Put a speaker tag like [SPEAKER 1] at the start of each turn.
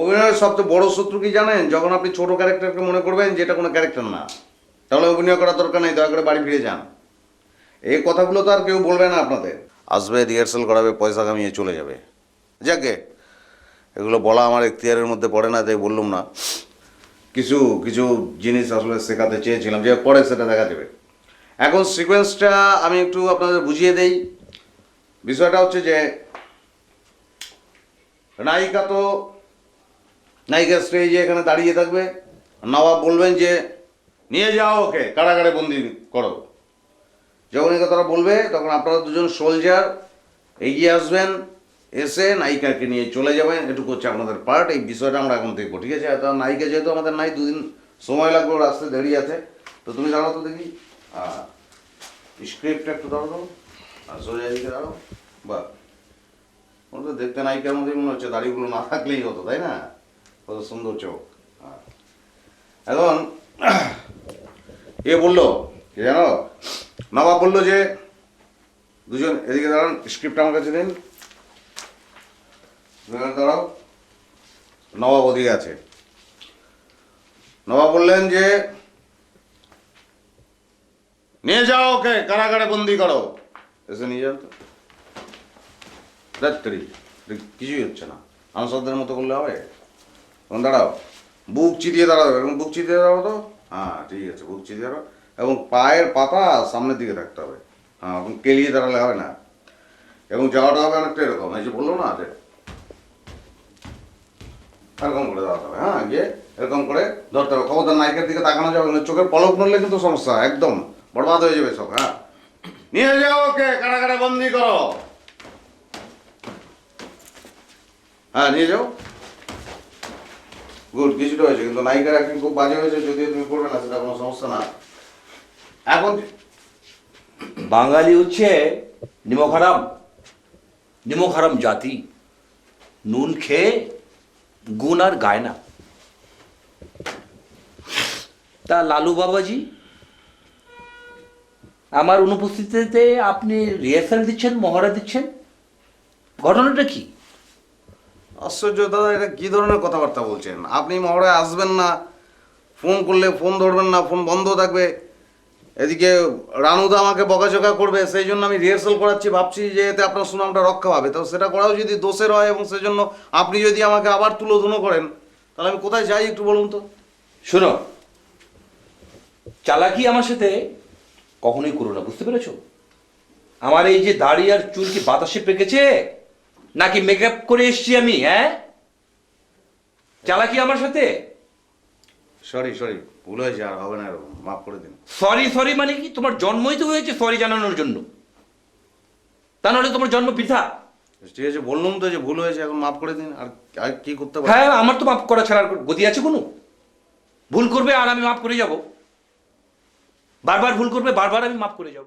[SPEAKER 1] অভিনয়ের সবচেয়ে বড় শত্রু কি জানেন? যখন আপনি ছোট ক্যারেক্টারকে মনে করবেন যে এটা কোনো ক্যারেক্টার না। তাহলে অভিনয় করার দরকার নেই দয়া করে বাড়ি ফিরে যান। এই কথাগুলো তো আর কেউ বলবে না আপনাদের। আসবে রিহার্সাল করাবে পয়সা কামিয়ে চলে যাবে। যাকে এগুলো বলা আমার এখতিয়ারের মধ্যে পড়ে না তাই বললাম না। কিছু কিছু জিনিস আসলে শেখাতে চেয়েছিলাম যে পরে সেটা দেখা যাবে। এখন সিকোয়েন্সটা আমি একটু আপনাদের বুঝিয়ে দেই। বিষয়টা হচ্ছে যে নায়িকা তো নায়িকা স্টেজে এখানে দাঁড়িয়ে থাকবে। নবাব বলবেন যে, নিয়ে যাও ওকে, কারাগারে বন্দি করো। যখনই তারা বলবে, তখন আপনারা দুজন সোলজার এগিয়ে আসবেন, এসে নায়িকাকে নিয়ে চলে যাবেন। এটুকু হচ্ছে আপনাদের পার্ট এই বিষয়টা আমরা এখন দেখব, ঠিক আছে? তো নায়িকা যেহেতু আমাদের নাই, দুদিন সময় লাগবে ওর আসতে, দেরি আছে। তো তুমি দাঁড়াও তো দেখি। স্ক্রিপ্টটা একটু দাঁড়াও আর সোজা এদিকে দাঁড়াও। বা তো দেখতে নায়িকার মধ্যেই মনে হচ্ছে, দাড়িগুলো না থাকলেই হতো, তাই না? কত সুন্দর চোখ। এখন এ বলল, কি জানো? নবাব বলল যে, দুজন এদিকে দাঁড়ান স্ক্রিপ্ট আমার কাছে দিন। দাঁড়াও। নবাব ওদিকে আছে। নবাব বললেন যে, নিয়ে যাও ওকে, কারাগারে বন্দি করো। এসে নিয়ে যাও তো। কিছুই হচ্ছে না। আনসারদের মতো করলে হবে? তখন দাঁড়াও। বুক চিতিয়ে দাঁড়াও, এবং বুক চিতিয়ে দাঁড়াও তো? হ্যাঁ ঠিক আছে, বুক চিতিয়ে দাঁড়াও। এবং পায়ের পাতা সামনের দিকে থাকতে হবে। হ্যাঁ এবং কেলিয়ে দাঁড়ালে হবে না। এবং যাওয়াটা হবে অনেকটা এরকম। এই যে বলল না যে এরকম করে দাঁড়াতে হবে। হ্যাঁ গিয়ে এরকম করে ধরতে হবে। খবরদার নায়কের দিকে তাকানো যাবে না। চোখের পলক নড়লে কিন্তু সমস্যা, একদম। বরবাদ হয়ে যাবে সব হ্যাঁ। নিয়ে যাও ওকে কারাগারে বন্দি করো। হ্যাঁ নিয়ে যাও। গুড কিছুটা হয়েছে, কিন্তু নায়িকার অ্যাক্টিং খুব বাজে হয়েছে, যদিও তুমি করবে না, সেটা কোনো সমস্যা না। এখন
[SPEAKER 2] বাঙালি হচ্ছে নিমখারাম নিমখারাম জাতি। নুন খেয়ে গুণ আর গায় না। তা লালু বাবাজি, আমার অনুপস্থিতিতে আপনি রিহার্সাল দিচ্ছেন, মহড়া দিচ্ছেন, ঘটনাটা কি?
[SPEAKER 1] আশ্চর্য, দাদা, এটা কি ধরনের কথাবার্তা বলছেন? আপনি মহড়ায় আসবেন না, ফোন করলে ফোন ধরবেন না, ফোন বন্ধ থাকবে। এদিকে রানুদা আমাকে বকাঝকা করবে, সেই জন্য আমি রিহার্সাল করাচ্ছি, ভাবছি যে এতে আপনার সুনামটা রক্ষা পাবে। তো সেটা করাও যদি দোষের হয় এবং সেজন্য আপনি যদি আমাকে আবার তুলোধুনো করেন, তাহলে আমি কোথায় যাই একটু বলুন তো?
[SPEAKER 2] শোনো, চালাকি আমার সাথে কখনোই করো না, বুঝতে পেরেছ? আমার এই যে দাড়ি আর চুল কি বাতাসে পেকেছে? নাকি মেকআপ করে এসছি আমি হ্যাঁ? চালাকি আমার সাথে?
[SPEAKER 1] সরি সরি ভুল হয়েছে আর হবে না এরকম মাফ করে দিন।
[SPEAKER 2] সরি সরি মানে কি? তোমার জন্মই তো হয়েছে সরি জানানোর জন্য। তা নাহলে তোমার জন্ম বৃথা।
[SPEAKER 1] ঠিক আছে বললাম তো যে ভুল হয়েছে এখন মাফ করে দিন আর আর কি করতে পারি
[SPEAKER 2] হ্যাঁ আমার তো মাফ করা ছাড়ার গতি আছে কোনো? ভুল করবে আর আমি মাফ করে যাব। বারবার ভুল করবে বারবার আমি মাফ করে যাব।